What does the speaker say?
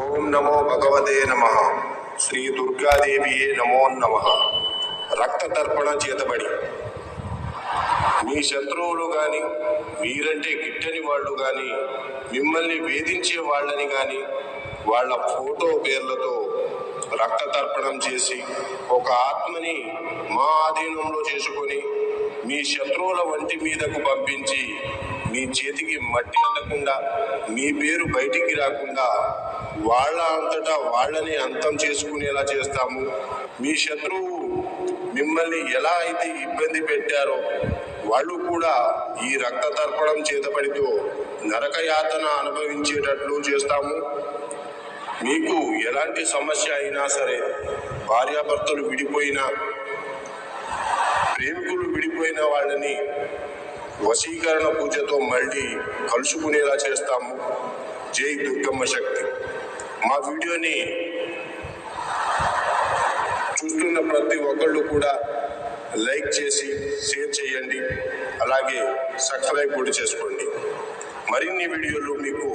ఓం నమో భగవతే నమ. శ్రీ దుర్గాదేవియే నమో నమ. రక్త తర్పణ చేతబడి. మీ శత్రువులు కానీ మీరంటే గిట్టని వాళ్ళు కానీ మిమ్మల్ని వేధించే వాళ్ళని కానీ వాళ్ళ ఫోటో పేర్లతో రక్త తర్పణం చేసి ఒక ఆత్మని మా ఆధీనంలో చేసుకొని మీ శత్రువుల వంటి మీదకు పంపించి మీ చేతికి మట్టి అందకుండా మీ పేరు బయటికి రాకుండా వాళ్ళ అంతటా వాళ్ళని అంతం చేసుకునేలా చేస్తాము. మీ శత్రువు మిమ్మల్ని ఎలా అయితే ఇబ్బంది పెట్టారో వాళ్ళు కూడా ఈ రక్త తర్పణం చేతబడితో నరక యాతన అనుభవించేటట్లు చేస్తాము. మీకు ఎలాంటి సమస్య అయినా సరే భార్యాభర్తలు విడిపోయినా ప్రేమికులు విడిపోయిన వాళ్ళని వశీకరణ పూజతో మళ్ళీ కలుసుకునేలా చేస్తాము. జై దుర్గమ్మ శక్తి. మా వీడియోని చూస్తున్న ప్రతి ఒక్కళ్ళు కూడా లైక్ చేసి షేర్ చేయండి. అలాగే సబ్స్క్రైబ్ కూడా చేసుకోండి. మరిన్ని వీడియోలు మీకు